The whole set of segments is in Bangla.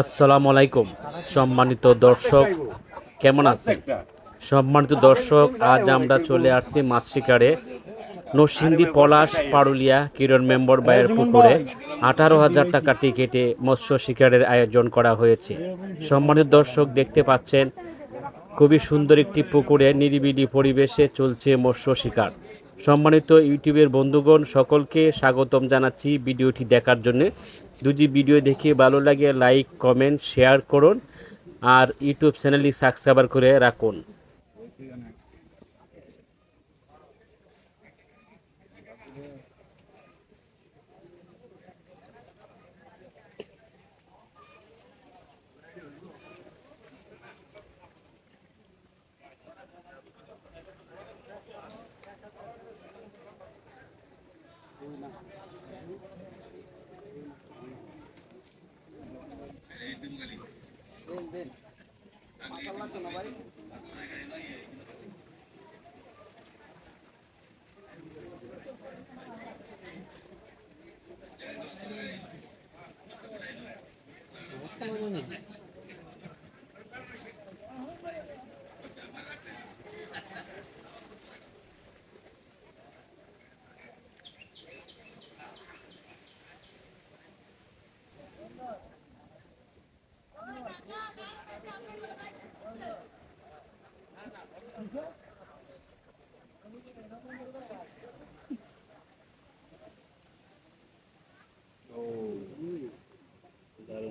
আসসালামু আলাইকুম, সম্মানিত দর্শক, কেমন আছেন? সম্মানিত দর্শক, আজ আমরা চলে আসছি মাছ শিকারে নরসিংদী পলাশ, পারুলিয়া, কিরণ মেম্বর বাইয়ের পুকুরে। আঠারো হাজার টাকা টিকিটে মৎস্য শিকারের আয়োজন করা হয়েছে। সম্মানিত দর্শক, দেখতে পাচ্ছেন, খুবই সুন্দর একটি পুকুরে নিরিবিলি পরিবেশে চলছে মৎস্য শিকার। সম্মানিত ইউটিউবের বন্ধুগণ, সকলকে স্বাগতম জানাচ্ছি ভিডিওটি দেখার জন্য। যদি ভিডিও দেখে ভালো লাগে, লাইক, কমেন্ট, শেয়ার করুন আর ইউটিউব চ্যানেলটি সাবস্ক্রাইব করে রাখুন। দেন দেন মাথা ভাই।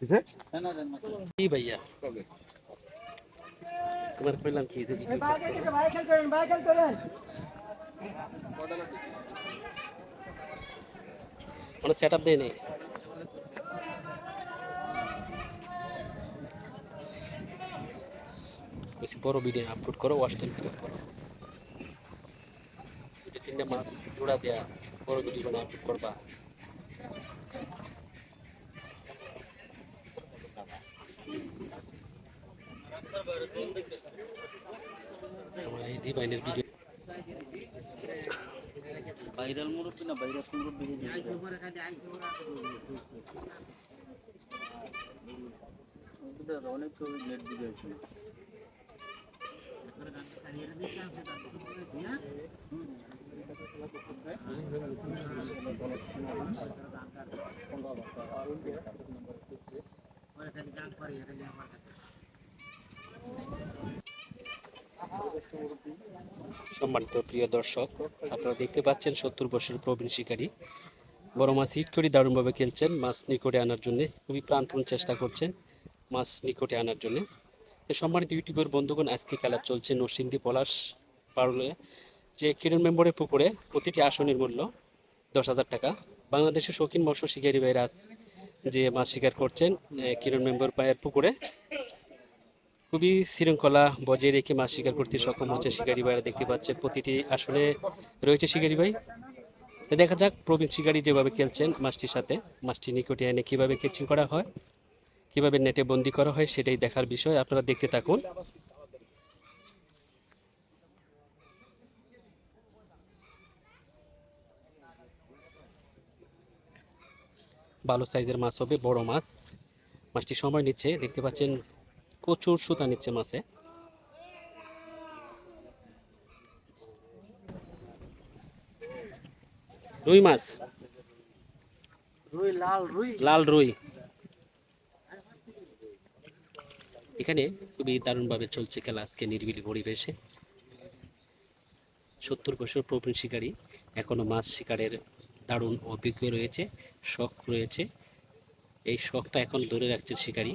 কিসে কি ভাইয়া তোমার কইলাম কি দেখি মানে সেট আপ দেয় নেই বেশি বড় ভিডিও আপলোড করো ওয়াশ টাইম করো দুটো তিনটে মাছ জোড়া দেয়া বড় ভিডিও বানিয়ে আপলোড করবা আমার এই ডিভাইনের ভিডিও ভাইরাল মুরব্বী না ভাইরাস মুরব্বী? অনেক নেট দিকে আছে। সম্মানিত প্রিয় দর্শক, আপনারা দেখতে পাচ্ছেন সত্তর বছরের প্রবীণ শিকারী। বড় মাছ হিট করে দারুণভাবে খেলছেন, মাছ নিকটে আনার জন্য খুবই প্রাণপণ চেষ্টা করছেন মাছ নিকটে আনার জন্য। সম্মানিত ইউটিউবের বন্ধুগণ, আজকে খেলা চলছে নরসিংদী পলাশ পারলে, যে কিরণ মেম্বরের পুকুরে প্রতিটি আসনের মূল্য দশ হাজার টাকা। বাংলাদেশের শৌখিন মৎস্য শিকারী ভাইরা আজ যে মাছ শিকার করছেন কিরণ মেম্বর পায়ের পুকুরে খুবই শৃঙ্খলা বজায় রেখে মাছ শিকার করতে সক্ষম হচ্ছে শিকারি ভাইরা, দেখতে পাচ্ছেন প্রতিটি আসলে রয়েছে শিকারি ভাই। দেখা যাক, প্রবীণ শিকারি যেভাবে খেলছেন মাছটির সাথে, মাছটি নিকটে এনে কীভাবে ক্যাচিং করা হয়, কীভাবে নেটে বন্দি করা হয় সেটাই দেখার বিষয়, আপনারা দেখতে থাকুন। ভালো সাইজের মাছ হবে, বড় মাছ। মাছটি সময় নিচ্ছে, দেখতে পাচ্ছেন প্রচুর সুতা নিচ্ছে মাছে। রুই মাছ। রুই লাল রুই। লাল রুই। এখানে খুবই দারুণভাবে চলছে খেলা আজকে নির্বিলি পরিবেশে। সত্তর বছর প্রবীণ শিকারী এখনও মাছ শিকারের দারুণ অভিজ্ঞ রয়েছে শখ রয়েছে। এই শখটা এখন ধরে রাখছে শিকারী।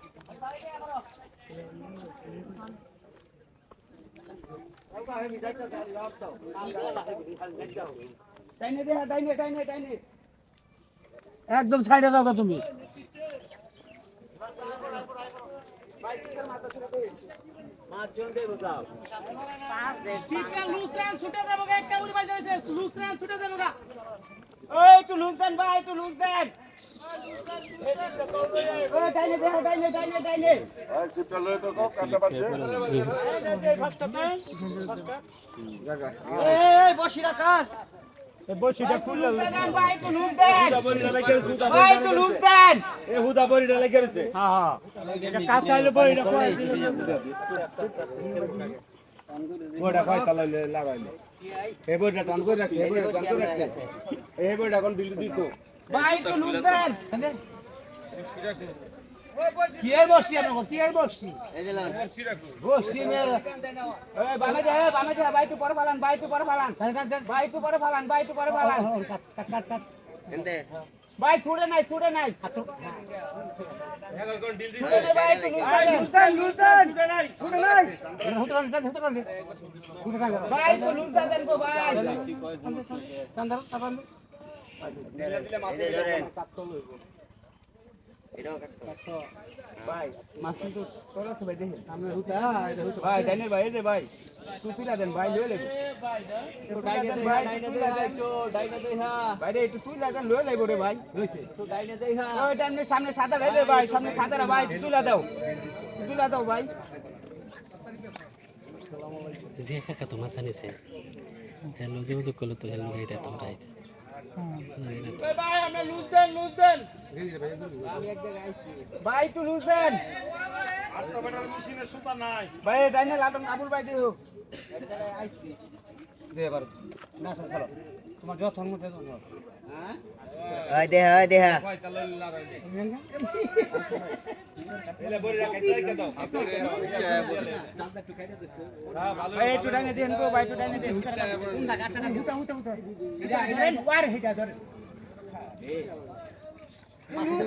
একদম সাইডে দাও গা তুমি। ওই একটু লুজ দেন ভাই একটু লুজ দেন। এ বইটা লাগাইলে এই বড়টা টান করে রাখছে। এই ভাই একটু লুজ দেন। কি এর বসছি আমরা কি এর বসছি বসছি বামে যা বামে যা ভাই একটু পরে ফালান ভাই একটু পরে ফালান ভাই একটু পরে ফালান ভাই একটু পরে ফালান। কাট কাট কাট ভাই ছুড়ে নাই ছুড়ে নাই। দেন গো ভাই সামনে সাদা রে রে ভাই। সামনে সাদা ভাই তুইলা দাও। তুইলা দাও ভাই। যে কাকা তো মাছ আনিছে হ্যালো যোগাযোগ করলে তো হ্যালো গাইতে তোমরা আইতে ভাই আমরা লুজ দেন লুজ দেন ভাই একটু লুজ দেন ভাই ডাইনে লাটন আবুল ভাই দিও দে এবার মেসেজ করো তোমার যত হ্যাঁ? হয় দেহা হয় দেহা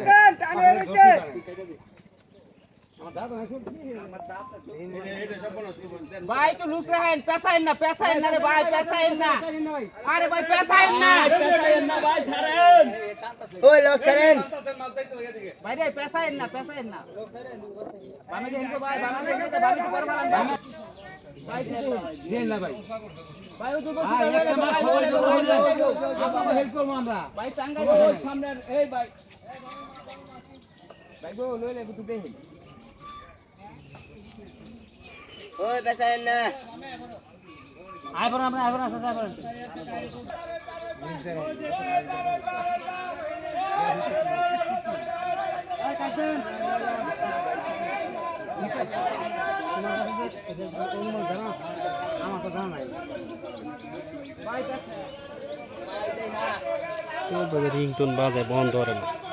হ্যাঁ টানে ভাই লুজ রাখেন পেছাইন না পেছাইন না রে ভাই পেছাইন না। আরে ভাই পেছাইন না। পেছাইন না ভাই ছাড়েন ওই লোক সারেন ভাই রে পেছাইন না পেছাইন না। বামে দেন গো ভাই বামে দেন তো বামে পর বালান ভাই। দেন না ভাই ভাই ও তো বসে একটা মাস গেল আমরা হেল্প করব আমরা। ভাই টাঙ্গা ওই সামনে এই ভাই। ভাই গো লইলে একটু দেখেন ওই বেসায়েন না আইবর আমরা আইবর আছে আইবর রিংটোন বাজায় বন্ধ করে না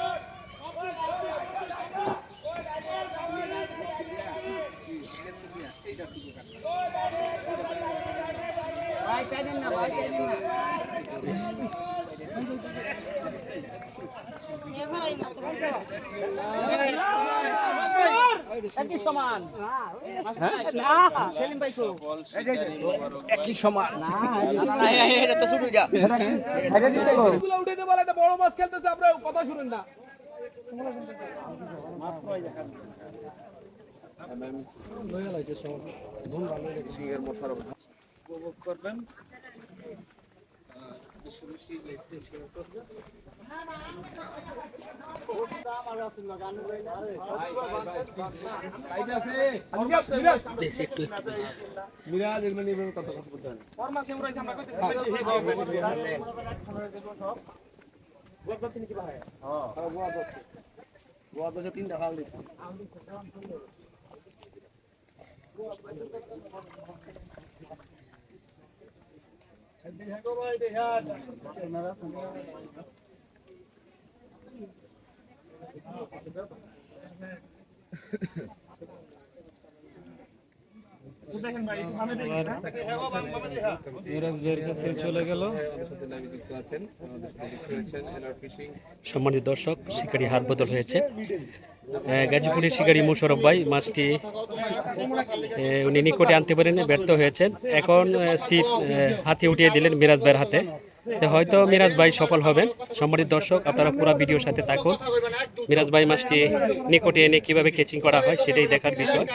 একটা বড় মাছ খেলতেছে আপনারা কথা শুনেন না মিরাজ দেখছি একটু একটু মিরাজ এগুলো নিয়ে কথা কথা বলতে হয় গোয়া তো তিনটা হাল দিছে মিরাজ ভাইয়ের কাছে চলে গেল সম্মানিত দর্শক শিকারি হাত বদল হয়েছে। গাজীপুরের শিকারি মোশারফ ভাই মাছটি উনি নিকটে আনতে পারেন ব্যর্থ হয়েছেন। এখন আহ, হাতে উঠিয়ে দিলেন মিরাজ ভাইয়ের হাতে। হয়তো মিরাজ ভাই সফল হবেন। সম্মানিত দর্শক আপনারা পুরো ভিডিওর সাথে থাকুন। মিরাজ ভাই মাছটি নিকটে এনে কীভাবে কেচিং করা হয় সেটাই দেখার বিষয়।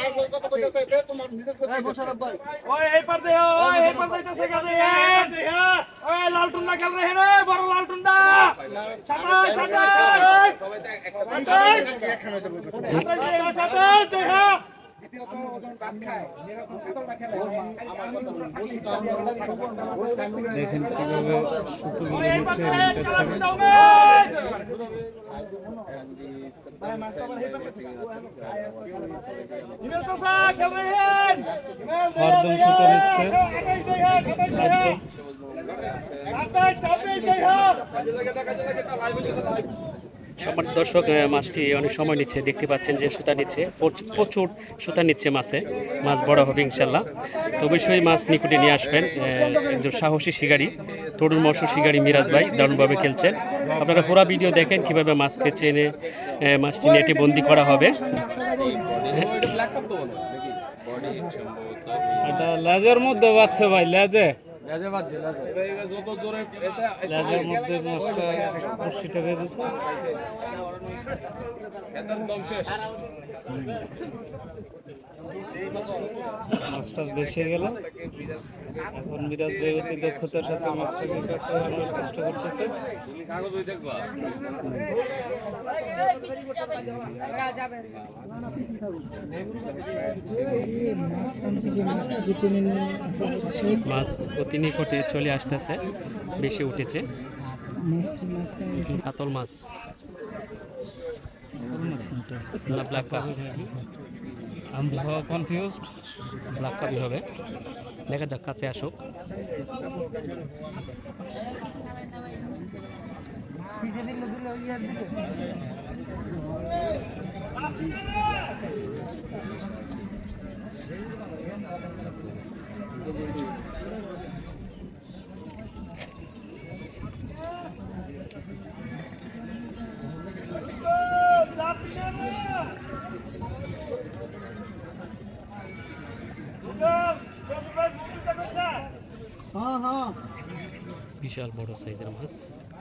খেল রে বড় দেখেন কীভাবে সুতোগুলো নিচ্ছে সাতাশ ছাব্বিশ দে হ্যাঁ সম্মানিত দর্শক মাছটি অনেক সময় নিচ্ছে, দেখতে পাচ্ছেন যে সুতা নিচ্ছে, প্রচ- প্রচুর সুতা নিচ্ছে মাছে। মাছ বড় হবে, ইনশাল্লাহ। তো অবশ্যই মাছ নিকুটে নিয়ে আসবেন একজন সাহসী শিকারী, তরুণ মৎস্য শিকারী মিরাজ ভাই, দারুণভাবে খেলছেন। আপনারা পুরো ভিডিও দেখেন কীভাবে মাছ খেয়েছে এনে মাছটি নেটে বন্দি করা হবে। এটা লেজের মধ্যে বাচ্চা ভাই, লেজে। মাছটা বেঁচে গেল। এখন মিরাজ ভাই দক্ষতার সাথে মাছটাকে চেষ্টা করতেছে। মাছ অতি নিকটে চলে আসতেছে বেশি উঠেছে। কাতল মাছ। ব্ল্যাক কাপ আমি কনফিউজড ব্ল্যাক কাপই হবে। দেখা যাক কাছে আসুক। বিশাল বড় সাইজের মাছ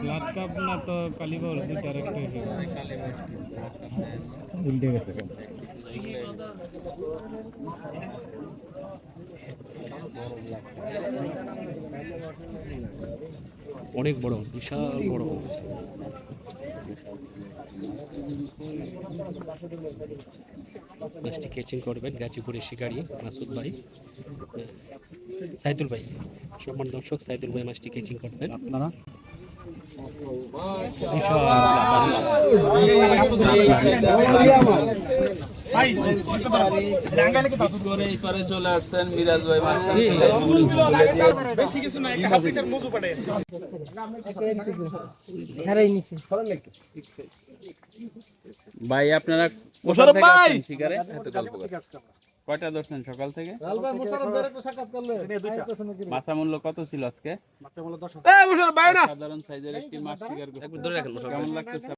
ব্লাড কাপ না তো কালিবাউর দুইটার একটা অনেক বড়, বিশাল বড়। মাছটি কেচিং করবেন, গাজীপুরের শিকারি মাসুদ ভাই। সাইদুল ভাই সম্মান দর্শক সাইদুল ভাই মাছটি কেচিং করবেন। আপনারা? চলে আসছেন মিরাজ ভাই বেশি কিছু মজু আপনারা শিকারে গল্প। কয়টা ধরছেন সকাল থেকে? মাছা মূল্য কত ছিল আজকে? সাধারণ সাইজের একটি মাছ শিকার কেমন লাগতেছে?